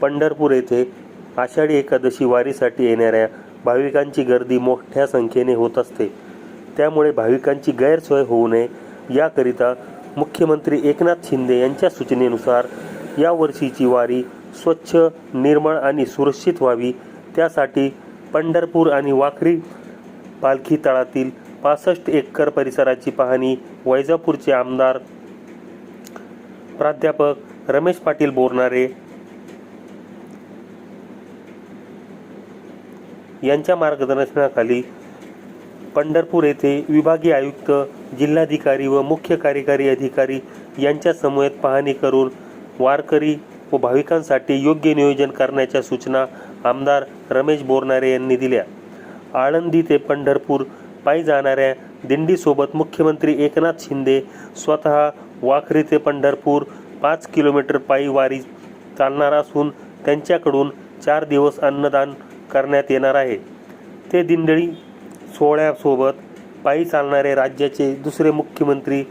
पंढरपूर येथे आषाढी एकादशी वारीसाठी येणाऱ्या भाविकांची गर्दी मोठ्या संख्येने होत असते. त्यामुळे भाविकांची गैरसोय होऊ नये. याकरिता मुख्यमंत्री एकनाथ शिंदे यांच्या सूचनेनुसार यावर्षीची वारी स्वच्छ निर्मळ आणि सुरक्षित व्हावी. त्यासाठी पंढरपूर आणि वाखरी पालखी तळातील पासष्ट एकर परिसराची पाहणी वैजापूरचे आमदार प्राध्यापक रमेश पाटील बोरणारे यांच्या मार्गदर्शनाखाली पंढरपूर येथे विभागीय आयुक्त जिल्हाधिकारी व मुख्य कार्यकारी अधिकारी यांच्या समवेत पाहणी करून वारकरी व भाविकांसाठी योग्य नियोजन करण्याच्या सूचना आमदार रमेश बोरनारे यांनी दिल्या. आळंदी ते पंढरपूर पायी जाणाऱ्या दिंडीसोबत मुख्यमंत्री एकनाथ शिंदे स्वतः वाखरी ते पंढरपूर पाच किलोमीटर पायी वारी चालणार असून त्यांच्याकडून चार दिवस अन्नदान करण्यात येणार आहे. ते दिंडळी सोहळ्यासोबत पायी चालणारे राज्याचे दुसरे मुख्यमंत्री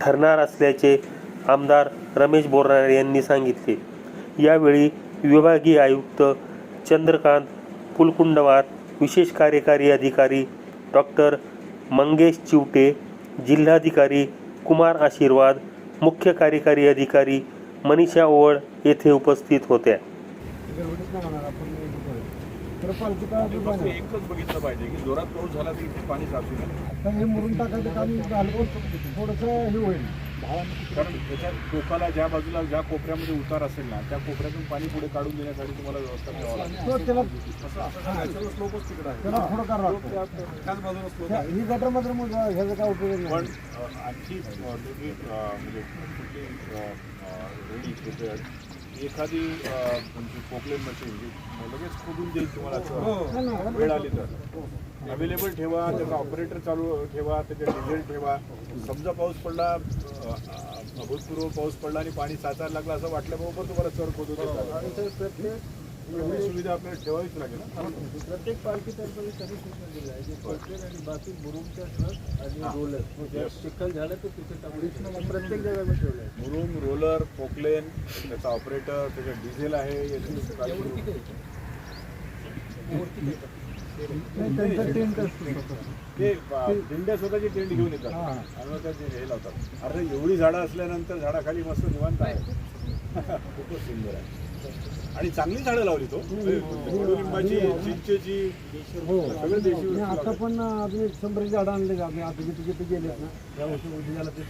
ठरणार असल्याचे आमदार रमेश बोरनारे यांनी सांगितले. यावेळी विभागीय आयुक्त चंद्रकांत पुलकुंडवार विशेष कार्यकारी अधिकारी डॉक्टर मंगेश चिवटे जिल्हाधिकारी कुमार आशीर्वाद मुख्य कार्यकारी अधिकारी मनीषा ओवळ येथे उपस्थित होत्या तर पालखी काळात ते फक्त एकच बघितलं पाहिजे की जोरात पाऊस झाला तर इथे पाणी साचू नये हे मुरून टाकायचं काम झालं थोडंसं हे होईल. कारण त्याच्या टोकाला ज्या बाजूला ज्या कोपऱ्यामध्ये उतार असेल ना त्या कोपऱ्यातून पाणी पुढे काढून देण्यासाठी तुम्हाला व्यवस्था करावं. ही. पण आणखी म्हणजे एखादी तुमची पोकलेन मशीन जी लगेच खोदून देईल तुम्हाला असं नाही, नाही, वेळ आली तर. अवेलेबल ठेवा त्याचा ऑपरेटर चालू ठेवा त्याचे डिझेल ठेवा. समजा पाऊस पडला अभूतपूर्व पाऊस पडला आणि पाणी साचायला लागलं असं वाटल्याबरोबर तुम्हाला चर खोदून देतात. सुविधा आपल्याला ठेवावीच लागेल ना. प्रत्येक पालखी तर्फे सगळी सूचना दिली आहे. की प्रत्येक आणि बाकी मुरुमच्या ट्रक आणि रोलर. चिखल झालं तर तिथे टाकून प्रत्येक जागेवर ठेवलं आहे. मुरुम रोलर पोकलेन त्याचा ऑपरेटर त्याच्यात डिझेल आहे त्यांचा ते दिंड्या स्वतःची टेंट घेऊन येतात. हा. आणि मग त्याचे हे लावतात. अरे एवढी झाडं असल्यानंतर झाडाखाली मस्त निवांत आहे. खूपच सुंदर आहे. आणि चांगली झाडं लावली तो. कडुलिंबाची चिंचेची हो. सगळे देशी आणि वस्तू आता. पण अजून एक शंभर झाडं आणले आम्ही आता जिथे जिथे गेले ना या वर्षी उद्या झाला ते